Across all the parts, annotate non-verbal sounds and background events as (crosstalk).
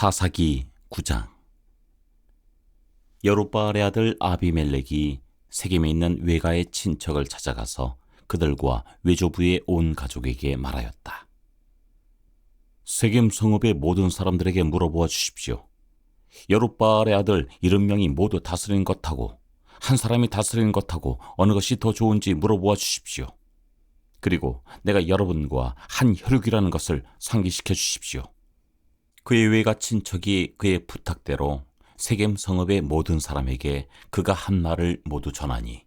사사기 9장 여룻바알의 아들 아비멜렉이 세겜에 있는 외가의 친척을 찾아가서 그들과 외조부의 온 가족에게 말하였다. 세겜 성읍의 모든 사람들에게 물어보아 주십시오. 여룻바알의 아들 일흔 명이 모두 다스리는 것하고 한 사람이 다스리는 것하고 어느 것이 더 좋은지 물어보아 주십시오. 그리고 내가 여러분과 한 혈육이라는 것을 상기시켜 주십시오. 그의 외가 친척이 그의 부탁대로 세겜 성읍의 모든 사람에게 그가 한 말을 모두 전하니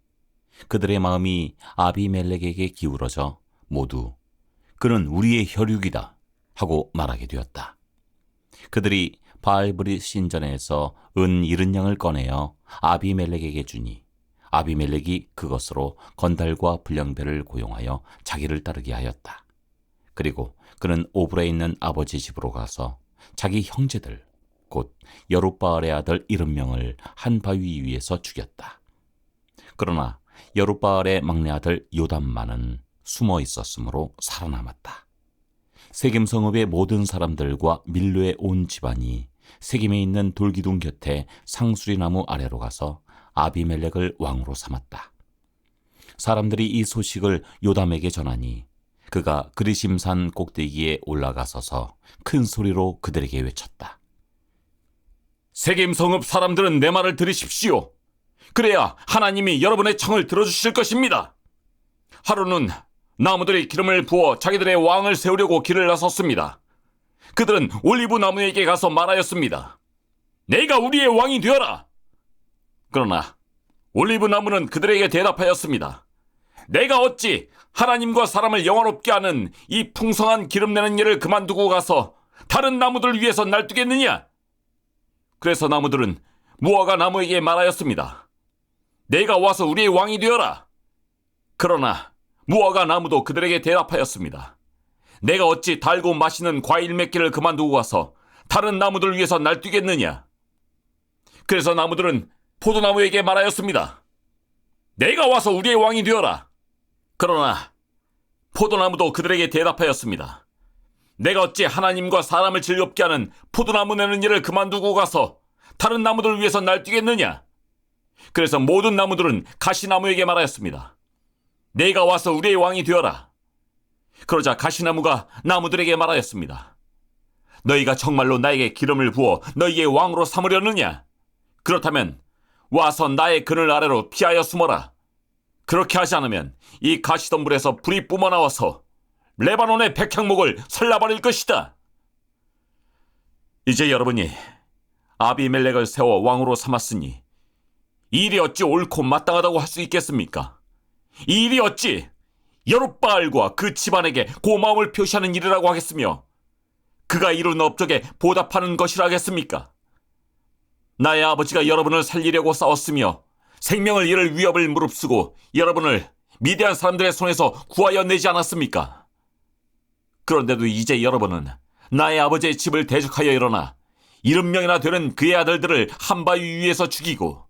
그들의 마음이 아비멜렉에게 기울어져 모두 그는 우리의 혈육이다 하고 말하게 되었다. 그들이 바알브리 신전에서 은 이른 양을 꺼내어 아비멜렉에게 주니 아비멜렉이 그것으로 건달과 불량배를 고용하여 자기를 따르게 하였다. 그리고 그는 오브레에 있는 아버지 집으로 가서 자기 형제들 곧 여룻바알의 아들 일흔 명을 한 바위 위에서 죽였다. 그러나 여룻바알의 막내 아들 요담만은 숨어 있었으므로 살아남았다. 세겜 성읍의 모든 사람들과 밀로의 온 집안이 세겜에 있는 돌기둥 곁에 상수리 나무 아래로 가서 아비멜렉을 왕으로 삼았다. 사람들이 이 소식을 요담에게 전하니 그가 그리심산 꼭대기에 올라가서서 큰 소리로 그들에게 외쳤다. 세겜 성읍 사람들은 내 말을 들으십시오. 그래야 하나님이 여러분의 청을 들어주실 것입니다. 하루는 나무들이 기름을 부어 자기들의 왕을 세우려고 길을 나섰습니다. 그들은 올리브 나무에게 가서 말하였습니다. 내가 우리의 왕이 되어라. 그러나 올리브 나무는 그들에게 대답하였습니다. 내가 어찌 하나님과 사람을 영화롭게 하는 이 풍성한 기름 내는 일을 그만두고 가서 다른 나무들 위해서 날뛰겠느냐? 그래서 나무들은 무화과 나무에게 말하였습니다. 내가 와서 우리의 왕이 되어라. 그러나 무화과 나무도 그들에게 대답하였습니다. 내가 어찌 달고 마시는 과일 맺기를 그만두고 가서 다른 나무들 위해서 날뛰겠느냐? 그래서 나무들은 포도나무에게 말하였습니다. 내가 와서 우리의 왕이 되어라. 그러나 포도나무도 그들에게 대답하였습니다. 내가 어찌 하나님과 사람을 즐겁게 하는 포도나무 내는 일을 그만두고 가서 다른 나무들을 위해서 날뛰겠느냐? 그래서 모든 나무들은 가시나무에게 말하였습니다. 내가 와서 우리의 왕이 되어라. 그러자 가시나무가 나무들에게 말하였습니다. 너희가 정말로 나에게 기름을 부어 너희의 왕으로 삼으려느냐? 그렇다면 와서 나의 그늘 아래로 피하여 숨어라. 그렇게 하지 않으면 이 가시덤불에서 불이 뿜어나와서 레바논의 백향목을 설라버릴 것이다. 이제 여러분이 아비멜렉을 세워 왕으로 삼았으니 이 일이 어찌 옳고 마땅하다고 할 수 있겠습니까? 이 일이 어찌 여룻바알과 그 집안에게 고마움을 표시하는 일이라고 하겠으며 그가 이룬 업적에 보답하는 것이라 하겠습니까? 나의 아버지가 여러분을 살리려고 싸웠으며 생명을 잃을 위협을 무릅쓰고 여러분을 미대한 사람들의 손에서 구하여 내지 않았습니까? 그런데도 이제 여러분은 나의 아버지의 집을 대적하여 일어나 일흔 명이나 되는 그의 아들들을 한 바위 위에서 죽이고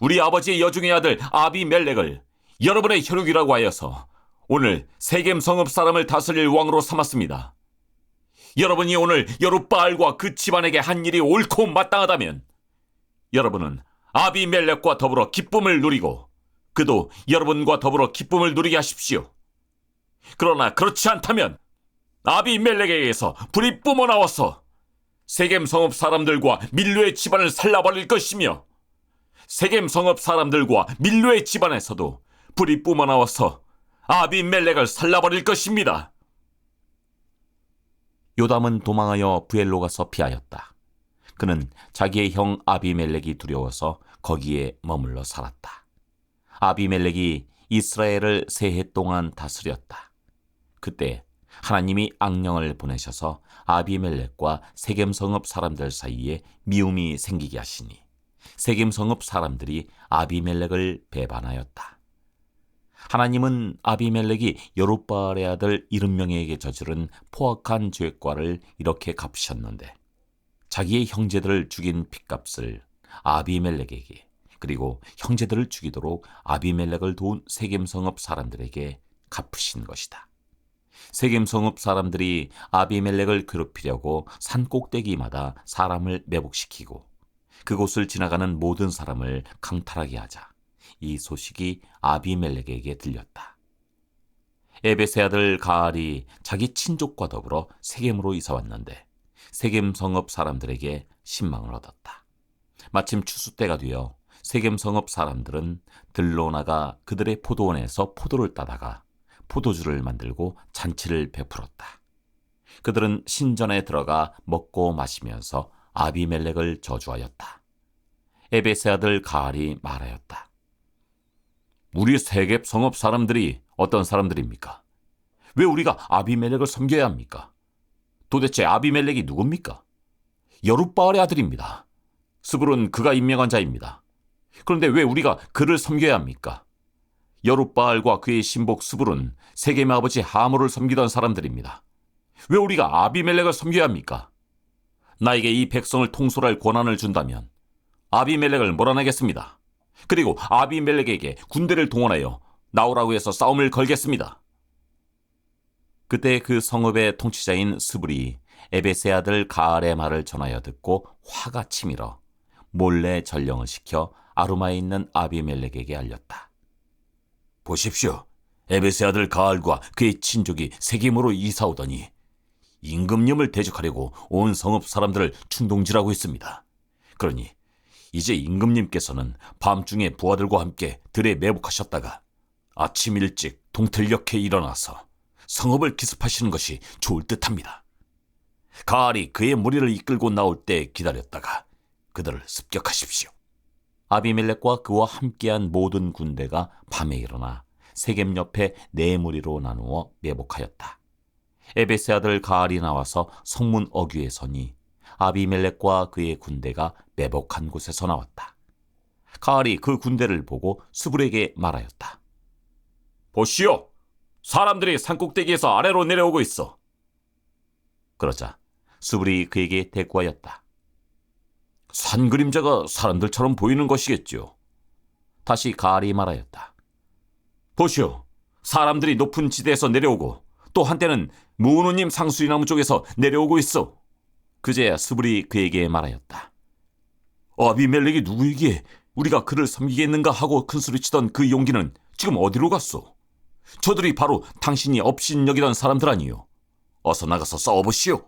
우리 아버지의 여중의 아들 아비멜렉을 여러분의 혈육이라고 하여서 오늘 세겜 성읍 사람을 다스릴 왕으로 삼았습니다. 여러분이 오늘 여룻바알과 그 집안에게 한 일이 옳고 마땅하다면 여러분은 아비멜렉과 더불어 기쁨을 누리고 그도 여러분과 더불어 기쁨을 누리게 하십시오. 그러나 그렇지 않다면 아비멜렉에게서 불이 뿜어 나와서 세겜 성읍 사람들과 밀로의 집안을 살라버릴 것이며 세겜 성읍 사람들과 밀로의 집안에서도 불이 뿜어 나와서 아비멜렉을 살라버릴 것입니다. 요담은 도망하여 부엘로 가서 피하였다. 그는 자기의 형 아비멜렉이 두려워서 거기에 머물러 살았다. 아비멜렉이 이스라엘을 세 해 동안 다스렸다. 그때 하나님이 악령을 보내셔서 아비멜렉과 세겜 성읍 사람들 사이에 미움이 생기게 하시니 세겜 성읍 사람들이 아비멜렉을 배반하였다. 하나님은 아비멜렉이 여룻바알의 아들 일흔 명에게 저지른 포악한 죄과를 이렇게 갚으셨는데 자기의 형제들을 죽인 핏값을 아비멜렉에게 그리고 형제들을 죽이도록 아비멜렉을 도운 세겜 성읍 사람들에게 갚으신 것이다. 세겜 성읍 사람들이 아비멜렉을 괴롭히려고 산 꼭대기마다 사람을 매복시키고 그곳을 지나가는 모든 사람을 강탈하게 하자 이 소식이 아비멜렉에게 들렸다. 에베세 아들 가알이 자기 친족과 더불어 세겜으로 이사 왔는데 세겜 성읍 사람들에게 신망을 얻었다. 마침 추수 때가 되어 세겜 성읍 사람들은 들로 나가 그들의 포도원에서 포도를 따다가 포도주를 만들고 잔치를 베풀었다. 그들은 신전에 들어가 먹고 마시면서 아비멜렉을 저주하였다. 에베세 아들 가알이 말하였다. 우리 세겜 성읍 사람들이 어떤 사람들입니까? 왜 우리가 아비멜렉을 섬겨야 합니까? 도대체 아비멜렉이 누굽니까? 여룻바알의 아들입니다. 스불은 그가 임명한 자입니다. 그런데 왜 우리가 그를 섬겨야 합니까? 여룻바알과 그의 신복 스불은 세겜의 아버지 하모를 섬기던 사람들입니다. 왜 우리가 아비멜렉을 섬겨야 합니까? 나에게 이 백성을 통솔할 권한을 준다면 아비멜렉을 몰아내겠습니다. 그리고 아비멜렉에게 군대를 동원하여 나오라고 해서 싸움을 걸겠습니다. 그때 그 성읍의 통치자인 스불이 에베세 아들 가알의 말을 전하여 듣고 화가 치밀어 몰래 전령을 시켜 아루마에 있는 아비멜렉에게 알렸다. 보십시오. 에베세 아들 가알과 그의 친족이 세겜으로 이사 오더니 임금님을 대적하려고 온 성읍 사람들을 충동질하고 있습니다. 그러니 이제 임금님께서는 밤중에 부하들과 함께 들에 매복하셨다가 아침 일찍 동틀녘에 일어나서 성읍을 기습하시는 것이 좋을 듯합니다. 가알이 그의 무리를 이끌고 나올 때 기다렸다가 그들을 습격하십시오. 아비멜렉과 그와 함께한 모든 군대가 밤에 일어나 세겜 옆에 네 무리로 나누어 매복하였다. 에베스 아들 가알이 나와서 성문 어귀에 서니 아비멜렉과 그의 군대가 매복한 곳에서 나왔다. 가알이 그 군대를 보고 수불에게 말하였다. 보시오! 사람들이 산꼭대기에서 아래로 내려오고 있어. 그러자 수불이 그에게 대꾸하였다. 산 그림자가 사람들처럼 보이는 것이겠죠. 다시 가알이 말하였다. 보시오. 사람들이 높은 지대에서 내려오고 또 한때는 무우누님 상수리나무 쪽에서 내려오고 있어. 그제야 수불이 그에게 말하였다. 아비멜렉이 누구이기에 우리가 그를 섬기겠는가 하고 큰소리치던 그 용기는 지금 어디로 갔소? 저들이 바로 당신이 업신여기던 사람들 아니요. 어서 나가서 싸워보시오.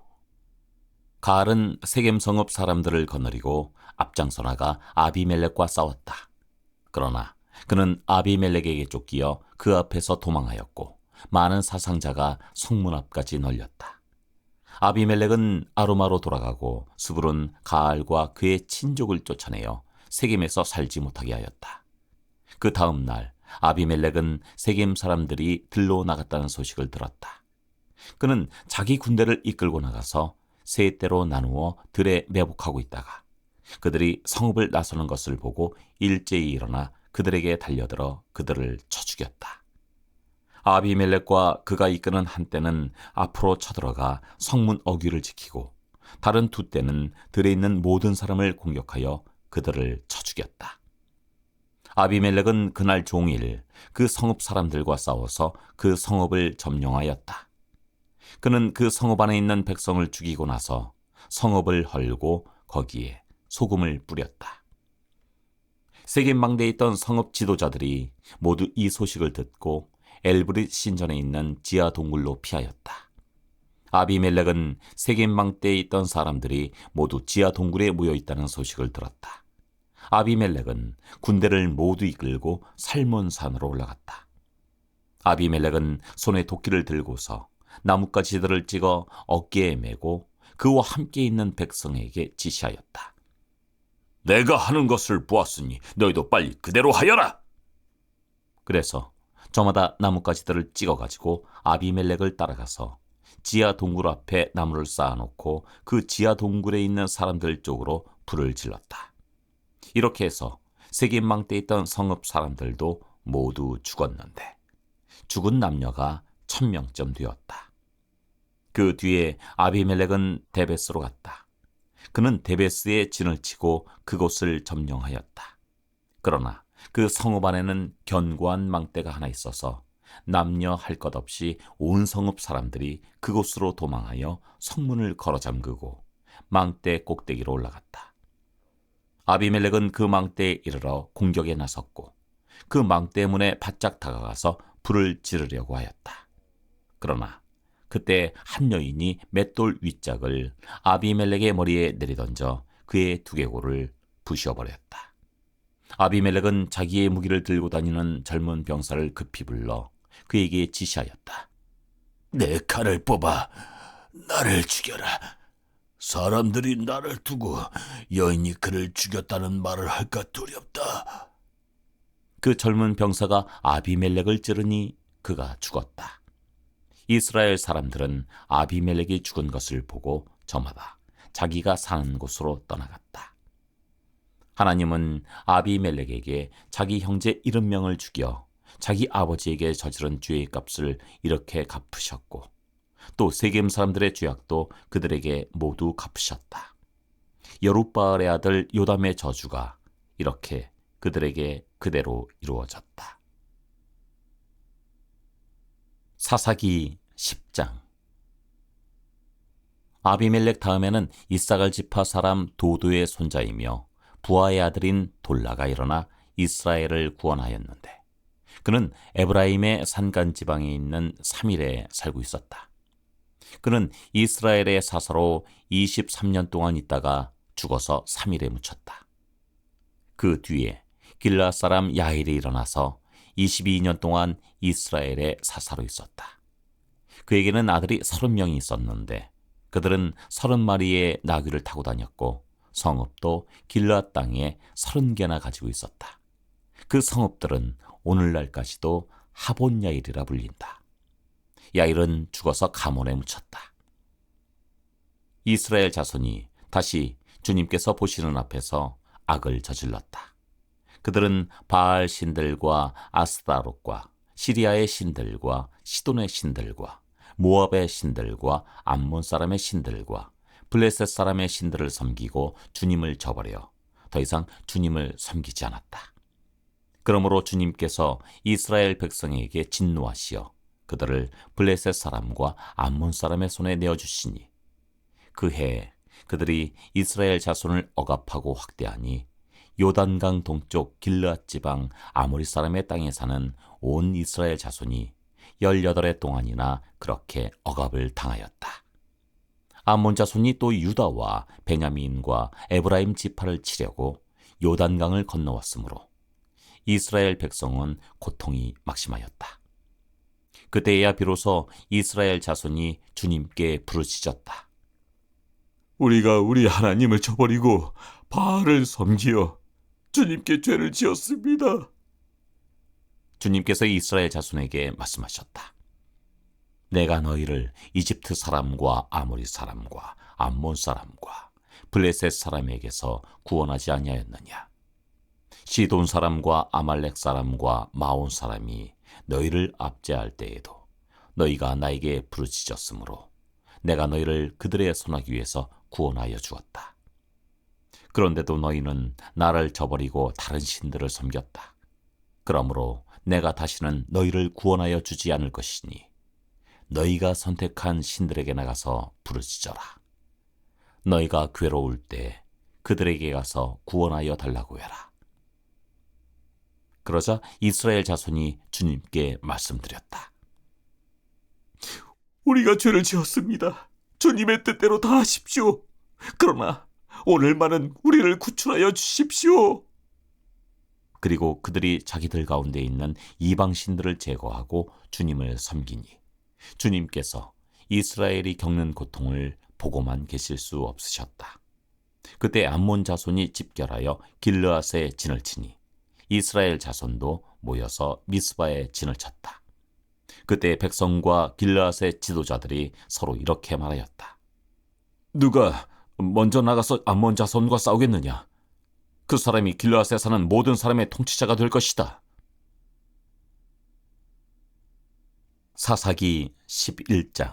가알은 세겜 성읍 사람들을 거느리고 앞장서 나가 아비멜렉과 싸웠다. 그러나 그는 아비멜렉에게 쫓기어 그 앞에서 도망하였고 많은 사상자가 성문 앞까지 널렸다. 아비멜렉은 아로마로 돌아가고 수불은 가알과 그의 친족을 쫓아내어 세겜에서 살지 못하게 하였다. 그 다음 날 아비멜렉은 세겜 사람들이 들로 나갔다는 소식을 들었다. 그는 자기 군대를 이끌고 나가서 세 대로 나누어 들에 매복하고 있다가 그들이 성읍을 나서는 것을 보고 일제히 일어나 그들에게 달려들어 그들을 쳐 죽였다. 아비멜렉과 그가 이끄는 한 때는 앞으로 쳐들어가 성문 어귀를 지키고 다른 두 때는 들에 있는 모든 사람을 공격하여 그들을 쳐 죽였다. 아비멜렉은 그날 종일 그 성읍 사람들과 싸워서 그 성읍을 점령하였다. 그는 그 성읍 안에 있는 백성을 죽이고 나서 성읍을 헐고 거기에 소금을 뿌렸다. 세겜 망대에 있던 성읍 지도자들이 모두 이 소식을 듣고 엘브릿 신전에 있는 지하 동굴로 피하였다. 아비멜렉은 세겜 망대에 있던 사람들이 모두 지하 동굴에 모여 있다는 소식을 들었다. 아비멜렉은 군대를 모두 이끌고 살몬산으로 올라갔다. 아비멜렉은 손에 도끼를 들고서 나뭇가지들을 찍어 어깨에 메고 그와 함께 있는 백성에게 지시하였다. 내가 하는 것을 보았으니 너희도 빨리 그대로 하여라. 그래서 저마다 나뭇가지들을 찍어가지고 아비멜렉을 따라가서 지하 동굴 앞에 나무를 쌓아놓고 그 지하 동굴에 있는 사람들 쪽으로 불을 질렀다. 이렇게 해서 세겜망대에 있던 성읍 사람들도 모두 죽었는데 죽은 남녀가 천명쯤 되었다. 그 뒤에 아비멜렉은 데베스로 갔다. 그는 데베스에 진을 치고 그곳을 점령하였다. 그러나 그 성읍 안에는 견고한 망대가 하나 있어서 남녀 할 것 없이 온 성읍 사람들이 그곳으로 도망하여 성문을 걸어 잠그고 망대 꼭대기로 올라갔다. 아비멜렉은 그 망대에 이르러 공격에 나섰고 그 망대 문에 바짝 다가가서 불을 지르려고 하였다. 그러나 그때 한 여인이 맷돌 윗짝을 아비멜렉의 머리에 내리던져 그의 두개골을 부셔버렸다. 아비멜렉은 자기의 무기를 들고 다니는 젊은 병사를 급히 불러 그에게 지시하였다. 내 칼을 뽑아 나를 죽여라. 사람들이 나를 두고 여인이 그를 죽였다는 말을 할까 두렵다. 그 젊은 병사가 아비멜렉을 찌르니 그가 죽었다. 이스라엘 사람들은 아비멜렉이 죽은 것을 보고 저마다 자기가 사는 곳으로 떠나갔다. 하나님은 아비멜렉에게 자기 형제 일흔 명을 죽여 자기 아버지에게 저지른 죄의 값을 이렇게 갚으셨고 또 세겜 사람들의 죄악도 그들에게 모두 갚으셨다. 여룻바알의 아들 요담의 저주가 이렇게 그들에게 그대로 이루어졌다. 사사기 10장 아비멜렉 다음에는 이사갈 지파 사람 도도의 손자이며 부하의 아들인 돌라가 일어나 이스라엘을 구원하였는데 그는 에브라임의 산간 지방에 있는 사밀에 살고 있었다. 그는 이스라엘의 사사로 23년 동안 있다가 죽어서 사밀에 묻혔다. 그 뒤에 길라 사람 야일이 일어나서 22년 동안 이스라엘의 사사로 있었다. 그에게는 아들이 30명이 있었는데 그들은 30마리의 나귀를 타고 다녔고 성읍도 길라 땅에 30개나 가지고 있었다. 그 성읍들은 오늘날까지도 하본 야일이라 불린다. 야일은 죽어서 가문에 묻혔다. 이스라엘 자손이 다시 주님께서 보시는 앞에서 악을 저질렀다. 그들은 바알 신들과 아스타롯과 시리아의 신들과 시돈의 신들과 모압의 신들과 암몬 사람의 신들과 블레셋 사람의 신들을 섬기고 주님을 저버려 더 이상 주님을 섬기지 않았다. 그러므로 주님께서 이스라엘 백성에게 진노하시어 그들을 블레셋 사람과 암몬 사람의 손에 내어 주시니 그 해에 그들이 이스라엘 자손을 억압하고 확대하니 요단강 동쪽 길르앗 지방 아모리 사람의 땅에 사는 온 이스라엘 자손이 18해 동안이나 그렇게 억압을 당하였다. 암몬 자손이 또 유다와 베냐민과 에브라임 지파를 치려고 요단강을 건너왔으므로 이스라엘 백성은 고통이 막심하였다. 그때야 비로소 이스라엘 자손이 주님께 부르짖었다. 우리가 우리 하나님을 저버리고 바알을 섬기어 주님께 죄를 지었습니다. 주님께서 이스라엘 자손에게 말씀하셨다. 내가 너희를 이집트 사람과 아모리 사람과 암몬 사람과 블레셋 사람에게서 구원하지 아니하였느냐? 시돈 사람과 아말렉 사람과 마온 사람이 너희를 압제할 때에도 너희가 나에게 부르짖었으므로 내가 너희를 그들의 손아귀 위에서 구원하여 주었다. 그런데도 너희는 나를 저버리고 다른 신들을 섬겼다. 그러므로 내가 다시는 너희를 구원하여 주지 않을 것이니 너희가 선택한 신들에게 나가서 부르짖어라. 너희가 괴로울 때 그들에게 가서 구원하여 달라고 해라. 그러자 이스라엘 자손이 주님께 말씀드렸다. 우리가 죄를 지었습니다. 주님의 뜻대로 다 하십시오. 그러나 오늘만은 우리를 구출하여 주십시오. 그리고 그들이 자기들 가운데 있는 이방 신들을 제거하고 주님을 섬기니 주님께서 이스라엘이 겪는 고통을 보고만 계실 수 없으셨다. 그때 암몬 자손이 집결하여 길르앗에 진을 치니 이스라엘 자손도 모여서 미스바에 진을 쳤다. 그때 백성과 길르앗의 지도자들이 서로 이렇게 말하였다. 누가 먼저 나가서 암몬 자손과 싸우겠느냐? 그 사람이 길르앗에 사는 모든 사람의 통치자가 될 것이다. 사사기 11장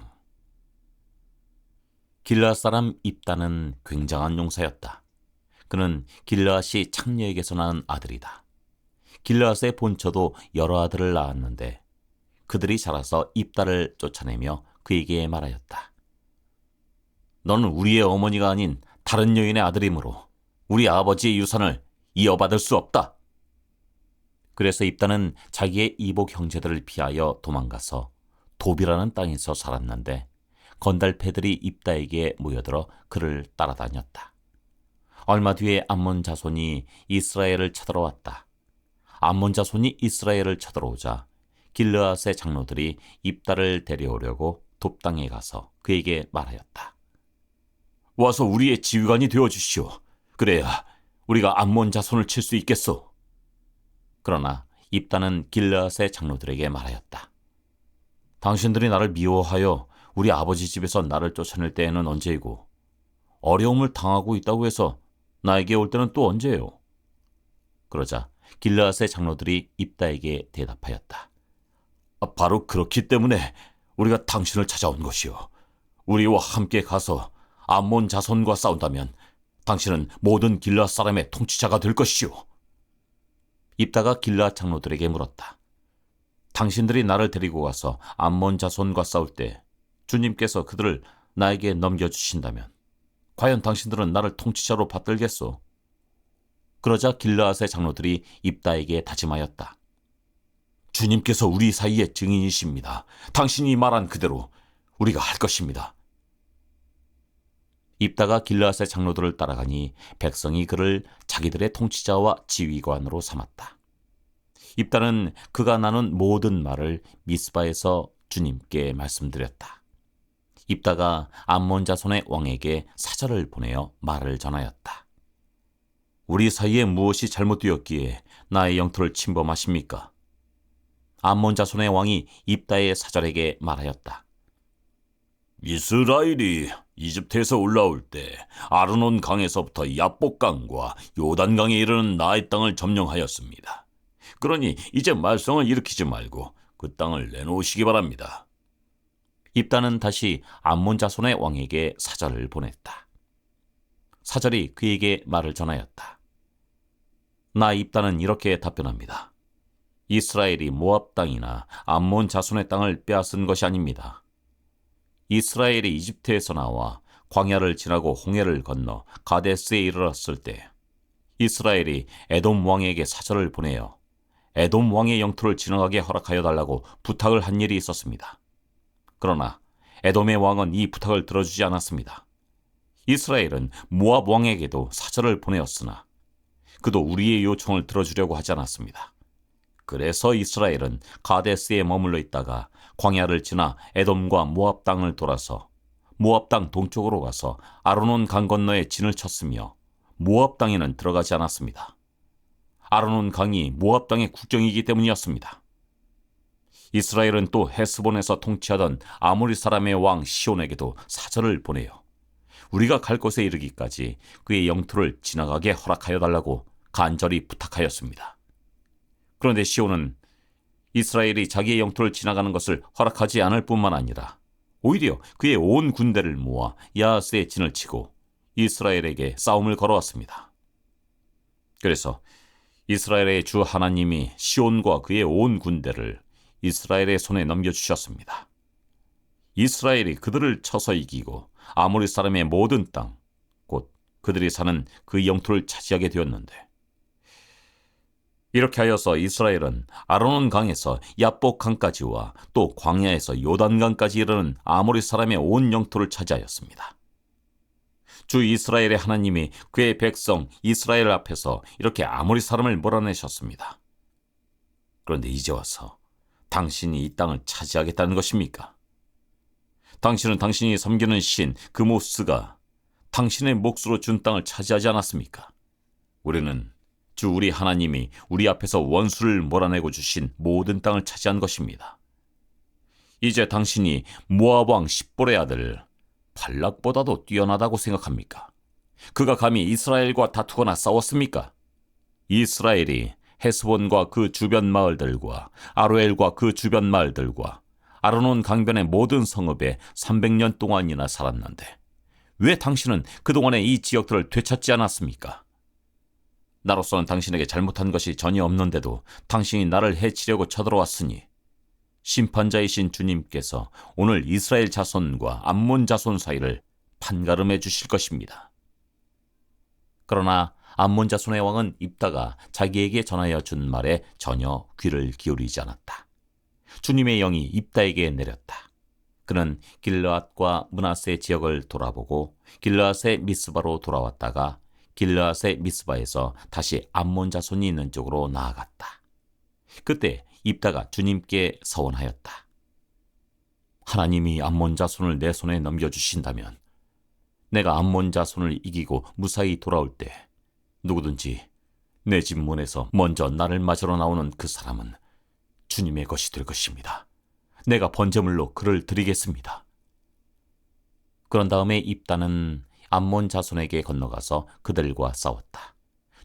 길르앗 사람 입다는 굉장한 용사였다. 그는 길르앗이 창녀에게서 낳은 아들이다. 길르앗의 본처도 여러 아들을 낳았는데 그들이 자라서 입다를 쫓아내며 그에게 말하였다. 너는 우리의 어머니가 아닌 다른 여인의 아들이므로 우리 아버지의 유산을 이어받을 수 없다. 그래서 입다는 자기의 이복 형제들을 피하여 도망가서 도비라는 땅에서 살았는데 건달패들이 입다에게 모여들어 그를 따라다녔다. 얼마 뒤에 암몬 자손이 이스라엘을 쳐들어왔다. 암몬 자손이 이스라엘을 쳐들어오자 길르앗의 장로들이 입다를 데려오려고 돕당에 가서 그에게 말하였다. 와서 우리의 지휘관이 되어 주시오. 그래야 우리가 암몬 자손을 칠 수 있겠소. 그러나 입다는 길르앗의 장로들에게 말하였다. 당신들이 나를 미워하여 우리 아버지 집에서 나를 쫓아낼 때에는 언제이고 어려움을 당하고 있다고 해서 나에게 올 때는 또 언제요? 그러자 길르앗의 장로들이 입다에게 대답하였다. 아, 바로 그렇기 때문에 우리가 당신을 찾아온 것이요. 우리와 함께 가서 암몬 자손과 싸운다면 당신은 모든 길르앗 사람의 통치자가 될 것이요. 입다가 길르앗 장로들에게 물었다. 당신들이 나를 데리고 가서 암몬 자손과 싸울 때 주님께서 그들을 나에게 넘겨주신다면 과연 당신들은 나를 통치자로 받들겠소? 그러자 길르앗의 장로들이 입다에게 다짐하였다. 주님께서 우리 사이의 증인이십니다. 당신이 말한 그대로 우리가 할 것입니다. 입다가 길르앗의 장로들을 따라가니 백성이 그를 자기들의 통치자와 지휘관으로 삼았다. 입다는 그가 나눈 모든 말을 미스바에서 주님께 말씀드렸다. 입다가 암몬 자손의 왕에게 사절을 보내어 말을 전하였다. 우리 사이에 무엇이 잘못되었기에 나의 영토를 침범하십니까? 암몬 자손의 왕이 입다의 사절에게 말하였다. 이스라엘이 이집트에서 올라올 때 아르논 강에서부터 야복강과 요단강에 이르는 나의 땅을 점령하였습니다. 그러니 이제 말썽을 일으키지 말고 그 땅을 내놓으시기 바랍니다. 입다는 다시 암몬 자손의 왕에게 사절을 보냈다. 사절이 그에게 말을 전하였다. 나 입다는 이렇게 답변합니다. 이스라엘이 모압 땅이나 암몬 자손의 땅을 빼앗은 것이 아닙니다. 이스라엘이 이집트에서 나와 광야를 지나고 홍해를 건너 가데스에 이르렀을 때 이스라엘이 에돔 왕에게 사절을 보내어 에돔 왕의 영토를 지나가게 허락하여 달라고 부탁을 한 일이 있었습니다. 그러나 에돔의 왕은 이 부탁을 들어주지 않았습니다. 이스라엘은 모압 왕에게도 사절을 보내었으나 그도 우리의 요청을 들어주려고 하지 않았습니다. 그래서 이스라엘은 가데스에 머물러 있다가 광야를 지나 에돔과 모압 땅을 돌아서 모압 땅 동쪽으로 가서 아르논 강 건너에 진을 쳤으며 모압 땅에는 들어가지 않았습니다. 아르논 강이 모압 땅의 국경이기 때문이었습니다. 이스라엘은 또 헤스본에서 통치하던 아모리 사람의 왕 시온에게도 사절을 보내요. 우리가 갈 곳에 이르기까지 그의 영토를 지나가게 허락하여 달라고 간절히 부탁하였습니다. 그런데 시온은 이스라엘이 자기의 영토를 지나가는 것을 허락하지 않을 뿐만 아니라 오히려 그의 온 군대를 모아 야하스의 진을 치고 이스라엘에게 싸움을 걸어왔습니다. 그래서 이스라엘의 주 하나님이 시온과 그의 온 군대를 이스라엘의 손에 넘겨주셨습니다. 이스라엘이 그들을 쳐서 이기고 아모리 사람의 모든 땅, 곧 그들이 사는 그 영토를 차지하게 되었는데 이렇게 하여서 이스라엘은 아르논 강에서 야복 강까지와 또 광야에서 요단 강까지 이르는 아모리 사람의 온 영토를 차지하였습니다. 주 이스라엘의 하나님이 그의 백성 이스라엘 앞에서 이렇게 아모리 사람을 몰아내셨습니다. 그런데 이제 와서 당신이 이 땅을 차지하겠다는 것입니까? 당신은 당신이 섬기는 신 그모스가 당신의 몫으로 준 땅을 차지하지 않았습니까? 우리는 주 우리 하나님이 우리 앞에서 원수를 몰아내고 주신 모든 땅을 차지한 것입니다. 이제 당신이 모압 왕 십볼의 아들 발락보다도 뛰어나다고 생각합니까? 그가 감히 이스라엘과 다투거나 싸웠습니까? 이스라엘이 헤스본과 그 주변 마을들과 아로엘과 그 주변 마을들과 아르논 강변의 모든 성읍에 300년 동안이나 살았는데 왜 당신은 그동안에 이 지역들을 되찾지 않았습니까? 나로서는 당신에게 잘못한 것이 전혀 없는데도 당신이 나를 해치려고 쳐들어왔으니 심판자이신 주님께서 오늘 이스라엘 자손과 암몬 자손 사이를 판가름해 주실 것입니다. 그러나 암몬 자손의 왕은 입다가 자기에게 전하여 준 말에 전혀 귀를 기울이지 않았다. 주님의 영이 입다에게 내렸다. 그는 길르앗과 문하세 지역을 돌아보고 길르앗의 미스바로 돌아왔다가 길르앗의 미스바에서 다시 암몬 자손이 있는 쪽으로 나아갔다. 그때 입다가 주님께 서원하였다. 하나님이 암몬 자손을 내 손에 넘겨주신다면 내가 암몬 자손을 이기고 무사히 돌아올 때 누구든지 내 집 문에서 먼저 나를 맞으러 나오는 그 사람은 주님의 것이 될 것입니다. 내가 번제물로 그를 드리겠습니다. 그런 다음에 입다는 암몬 자손에게 건너가서 그들과 싸웠다.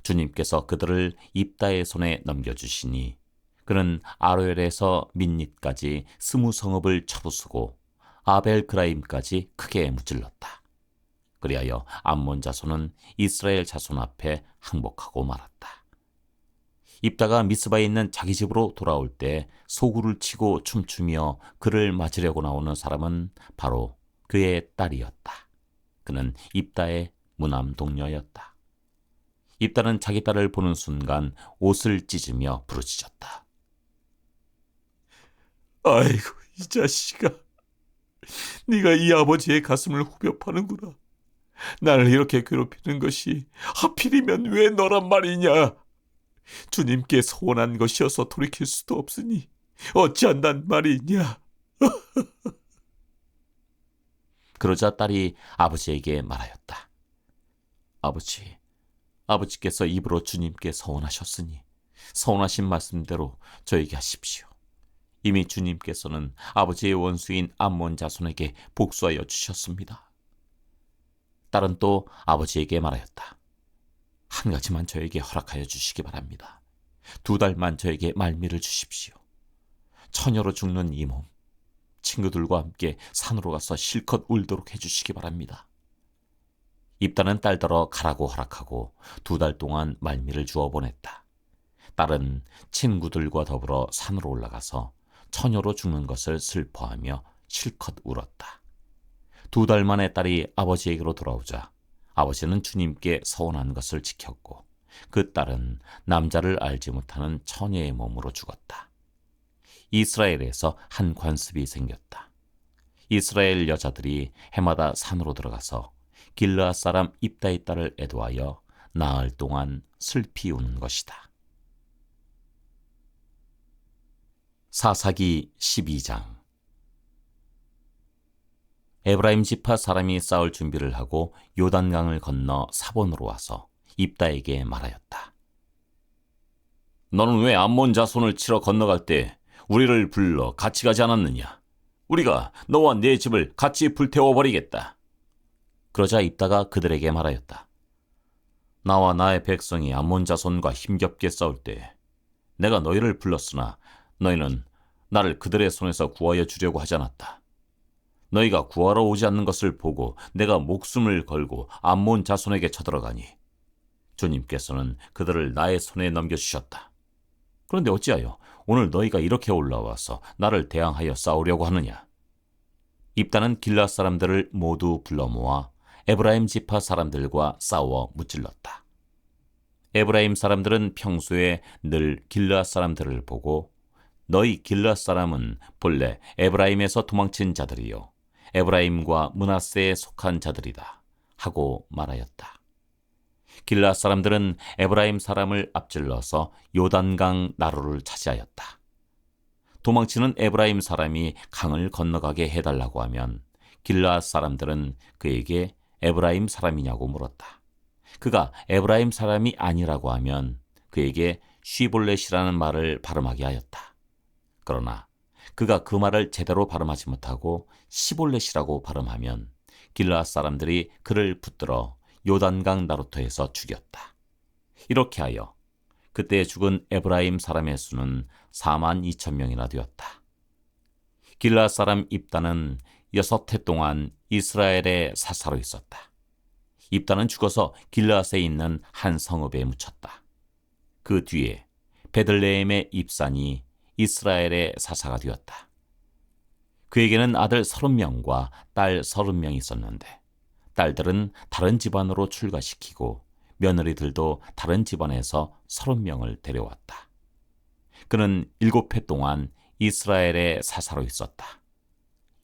주님께서 그들을 입다의 손에 넘겨주시니 그는 아로엘에서 민닛까지 스무 성읍을 쳐부수고 아벨 그라임까지 크게 무찔렀다. 그리하여 암몬 자손은 이스라엘 자손 앞에 항복하고 말았다. 입다가 미스바에 있는 자기 집으로 돌아올 때 소구를 치고 춤추며 그를 맞으려고 나오는 사람은 바로 그의 딸이었다. 그는 입다의 무남 동녀였다. 입다는 자기 딸을 보는 순간 옷을 찢으며 부르짖었다. 아이고 이 자식아, 네가 이 아버지의 가슴을 후벼 파는구나. 나를 이렇게 괴롭히는 것이 하필이면 왜 너란 말이냐? 주님께 소원한 것이어서 돌이킬 수도 없으니 어찌한단 말이냐? (laughs) 그러자 딸이 아버지에게 말하였다. 아버지, 아버지께서 입으로 주님께 서원하셨으니 서원하신 말씀대로 저에게 하십시오. 이미 주님께서는 아버지의 원수인 암몬 자손에게 복수하여 주셨습니다. 딸은 또 아버지에게 말하였다. 한 가지만 저에게 허락하여 주시기 바랍니다. 두 달만 저에게 말미를 주십시오. 처녀로 죽는 이 몸, 친구들과 함께 산으로 가서 실컷 울도록 해주시기 바랍니다. 입다는 딸더러 가라고 허락하고 두 달 동안 말미를 주어 보냈다. 딸은 친구들과 더불어 산으로 올라가서 처녀로 죽는 것을 슬퍼하며 실컷 울었다. 두 달 만에 딸이 아버지에게로 돌아오자 아버지는 주님께 서원한 것을 지켰고 그 딸은 남자를 알지 못하는 처녀의 몸으로 죽었다. 이스라엘에서 한 관습이 생겼다. 이스라엘 여자들이 해마다 산으로 들어가서 길르앗 사람 입다의 딸을 애도하여 나흘 동안 슬피 우는 것이다. 사사기 12장 에브라임 지파 사람이 싸울 준비를 하고 요단강을 건너 사본으로 와서 입다에게 말하였다. 너는 왜 암몬 자손을 치러 건너갈 때 우리를 불러 같이 가지 않았느냐? 우리가 너와 네 집을 같이 불태워 버리겠다. 그러자 입다가 그들에게 말하였다. 나와 나의 백성이 암몬 자손과 힘겹게 싸울 때 내가 너희를 불렀으나 너희는 나를 그들의 손에서 구하여 주려고 하지 않았다. 너희가 구하러 오지 않는 것을 보고 내가 목숨을 걸고 암몬 자손에게 쳐들어가니 주님께서는 그들을 나의 손에 넘겨주셨다. 그런데 어찌하여 오늘 너희가 이렇게 올라와서 나를 대항하여 싸우려고 하느냐? 입다는 길라 사람들을 모두 불러 모아 에브라임 지파 사람들과 싸워 무찔렀다. 에브라임 사람들은 평소에 늘 길라 사람들을 보고 너희 길라 사람은 본래 에브라임에서 도망친 자들이요 에브라임과 문하세에 속한 자들이다 하고 말하였다. 길라 사람들은 에브라임 사람을 앞질러서 요단강 나루를 차지하였다. 도망치는 에브라임 사람이 강을 건너가게 해달라고 하면 길라 사람들은 그에게 에브라임 사람이냐고 물었다. 그가 에브라임 사람이 아니라고 하면 그에게 쉬볼렛이라는 말을 발음하게 하였다. 그러나 그가 그 말을 제대로 발음하지 못하고 시볼렛이라고 발음하면 길라 사람들이 그를 붙들어 요단강 나루토에서 죽였다. 이렇게 하여 그때 죽은 에브라임 사람의 수는 4만 2천 명이나 되었다. 길라 사람 입다는 여섯 해 동안 이스라엘의 사사로 있었다. 입다는 죽어서 길라스에 있는 한 성읍에 묻혔다. 그 뒤에 베들레헴의 입산이 이스라엘의 사사가 되었다. 그에게는 아들 서른 명과 딸 서른 명이 있었는데 딸들은 다른 집안으로 출가시키고 며느리들도 다른 집안에서 서른 명을 데려왔다. 그는 일곱 해 동안 이스라엘의 사사로 있었다.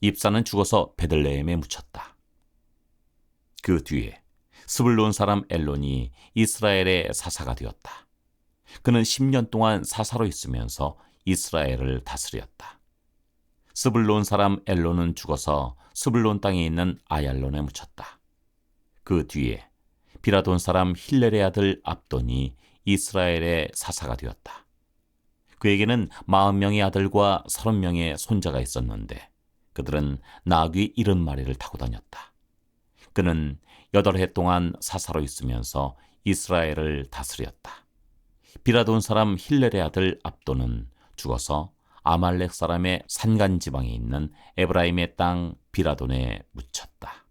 입사는 죽어서 베들레헴에 묻혔다. 그 뒤에 스불론 사람 엘론이 이스라엘의 사사가 되었다. 그는 10년 동안 사사로 있으면서 이스라엘을 다스렸다. 스불론 사람 엘론은 죽어서 스불론 땅에 있는 아얄론에 묻혔다. 그 뒤에 비라돈 사람 힐렐의 아들 압돈이 이스라엘의 사사가 되었다. 그에게는 40명의 아들과 30명의 손자가 있었는데 그들은 나귀 70마리를 타고 다녔다. 그는 여덟 해 동안 사사로 있으면서 이스라엘을 다스렸다. 비라돈 사람 힐렐의 아들 압도는 죽어서 아말렉 사람의 산간 지방에 있는 에브라임의 땅 비라돈에 묻혔다.